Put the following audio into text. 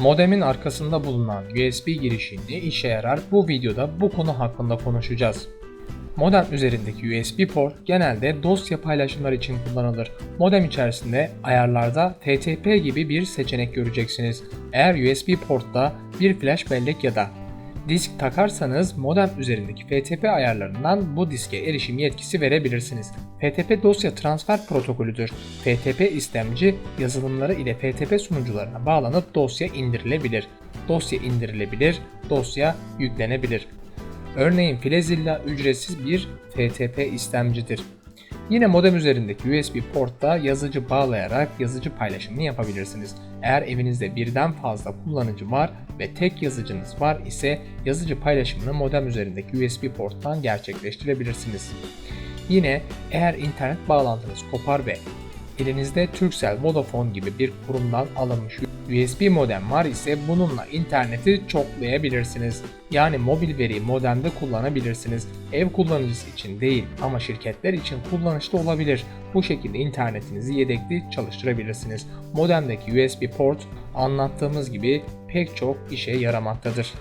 Modemin arkasında bulunan USB girişi ne işe yarar bu videoda bu konu hakkında konuşacağız. Modem üzerindeki USB port genelde dosya paylaşımları için kullanılır. Modem içerisinde ayarlarda TTP gibi bir seçenek göreceksiniz. Eğer USB portta bir flash bellek ya da disk takarsanız modem üzerindeki FTP ayarlarından bu diske erişim yetkisi verebilirsiniz. FTP dosya transfer protokolüdür. FTP istemci yazılımları ile FTP sunucularına bağlanıp dosya indirilebilir. Dosya indirilebilir, dosya yüklenebilir. Örneğin Filezilla ücretsiz bir FTP istemcidir. Yine modem üzerindeki USB portta yazıcı bağlayarak yazıcı paylaşımını yapabilirsiniz. Eğer evinizde birden fazla kullanıcı var ve tek yazıcınız var ise yazıcı paylaşımını modem üzerindeki USB porttan gerçekleştirebilirsiniz. Yine eğer internet bağlantınız kopar ve elinizde Turkcell, Vodafone gibi bir kurumdan alınmış USB modem var ise bununla interneti çoklayabilirsiniz. Yani mobil veriyi modemde kullanabilirsiniz. Ev kullanıcısı için değil ama şirketler için kullanışlı olabilir. Bu şekilde internetinizi yedekli çalıştırabilirsiniz. Modemdeki USB port anlattığımız gibi pek çok işe yaramaktadır.